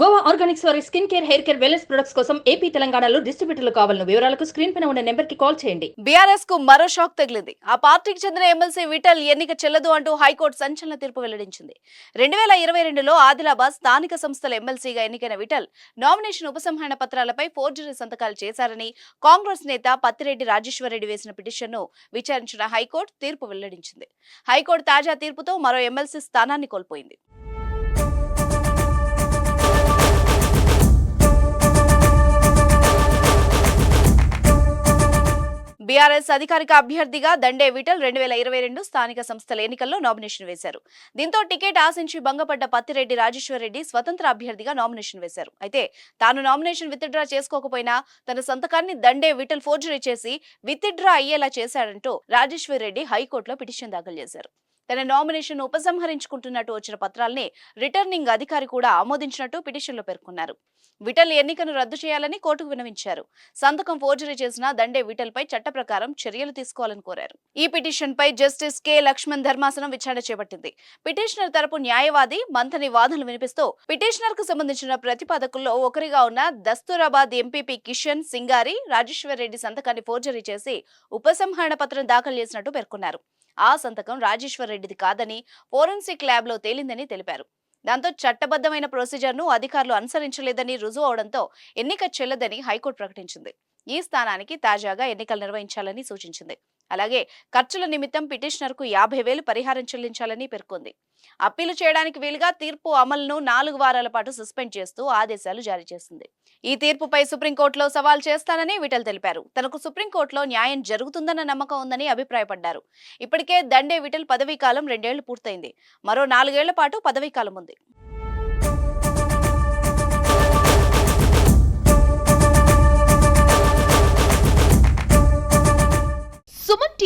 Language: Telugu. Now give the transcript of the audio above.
గోవా ఆర్గానిక్స్ వారి skin care hair care wellness products కోసం ఏపీ తెలంగాణలో డిస్ట్రిబ్యూటర్లు కావాలను వివరాలకు స్క్రీన్ పైన ఉన్న నెంబర్కి కాల్ చేయండి. బీఆర్ఎస్కు మరో షాక్ తగిలింది. ఆ పార్టీకి చెందిన ఎమ్మెల్సీ విఠల్ ఎన్నిక చెల్లదు అంటూ హైకోర్టు సంచలన తీర్పు వెల్లడించింది. రెండు వేల ఇరవై రెండులో ఆదిలాబాద్ స్థానిక సంస్థల ఎమ్మెల్సీగా ఎన్నికైన విఠల్ నామినేషన్ ఉపసంహరణ పత్రాలపై ఫోర్జరీ సంతకాలు చేశారని కాంగ్రెస్ నేత పత్తిరెడ్డి రాజేశ్వరరెడ్డి వేసిన పిటిషన్ను విచారించిన హైకోర్టు తీర్పు వెల్లడించింది. హైకోర్టు తాజా తీర్పుతో మరో ఎమ్మెల్సీ స్థానాన్ని కోల్పోయింది. బీఆర్ఎస్ అధికారిక అభ్యర్థిగా దండే విఠల్ రెండు వేల ఇరవై రెండు స్థానిక సంస్థల ఎన్నికల్లో నామినేషన్ వేశారు. దీంతో టికెట్ ఆశించి భంగపడ్డ పత్తిరెడ్డి రాజేశ్వర్ రెడ్డి స్వతంత్ర అభ్యర్థిగా నామినేషన్ వేశారు. అయితే తాను నామినేషన్ విత్డ్రా చేసుకోకపోయినా తన సంతకాన్ని దండే విఠల్ ఫోర్జరీ చేసి విత్డ్రా అయ్యేలా చేశాడంటూ రాజేశ్వర్ రెడ్డి హైకోర్టులో పిటిషన్ దాఖలు చేశారు. తన నామినేషన్ ఉపసంహరించుకుంటున్నట్టు వచ్చిన పత్రాల్ని రిటర్నింగ్ అధికారి కూడా ఆమోదించినట్టు పిటిషన్లో పేర్కొన్నారు. విఠల్ ఎన్నికను రద్దు చేయాలని కోర్టుకు వినవించారు సంతకం ఫోర్జరీ చేసిన దండే విటల్పై చట్ట ప్రకారం చర్యలు తీసుకోవాలని కోరారు. ఈ పిటిషన్పై జస్టిస్ కె. లక్ష్మణ్ ధర్మాసనం విచారణ చేపట్టింది. పిటిషనర్ తరపు న్యాయవాది మంథని వాదనలు వినిపిస్తూ పిటిషనర్కు సంబంధించిన ప్రతిపాదకుల్లో ఒకరిగా ఉన్న దస్తూరాబాద్ ఎంపీపీ కిషన్ సింగారి రాజేశ్వర్ రెడ్డి సంతకాన్ని ఫోర్జరీ చేసి ఉపసంహరణ పత్రం దాఖలు చేసినట్టు పేర్కొన్నారు. ఆ సంతకం రాజేశ్వర్ రెడ్డిది కాదని ఫోరెన్సిక్ ల్యాబ్లో తేలిందని తెలిపారు. దాంతో చట్టబద్ధమైన ప్రొసీజర్ను అధికారులు అనుసరించలేదని రుజువు అవడంతో ఎన్నిక చెల్లదని హైకోర్టు ప్రకటించింది. ఈ స్థానానికి తాజాగా ఎన్నికలు నిర్వహించాలని సూచించింది. అలాగే ఖర్చుల నిమిత్తం పిటిషనర్కు యాభై వేలు పరిహారం చెల్లించాలని పేర్కొంది. అప్పీలు చేయడానికి వీలుగా తీర్పు అమలును నాలుగు వారాల పాటు సస్పెండ్ చేస్తూ ఆదేశాలు జారీ చేసింది. ఈ తీర్పుపై సుప్రీంకోర్టులో సవాల్ చేస్తానని విఠల్ తెలిపారు. తనకు సుప్రీంకోర్టులో న్యాయం జరుగుతుందన్న నమ్మకం ఉందని అభిప్రాయపడ్డారు. ఇప్పటికే దండే విటల్ పదవీకాలం రెండేళ్ళు పూర్తయింది. మరో నాలుగేళ్ళ పాటు పదవీకాలం ఉంది.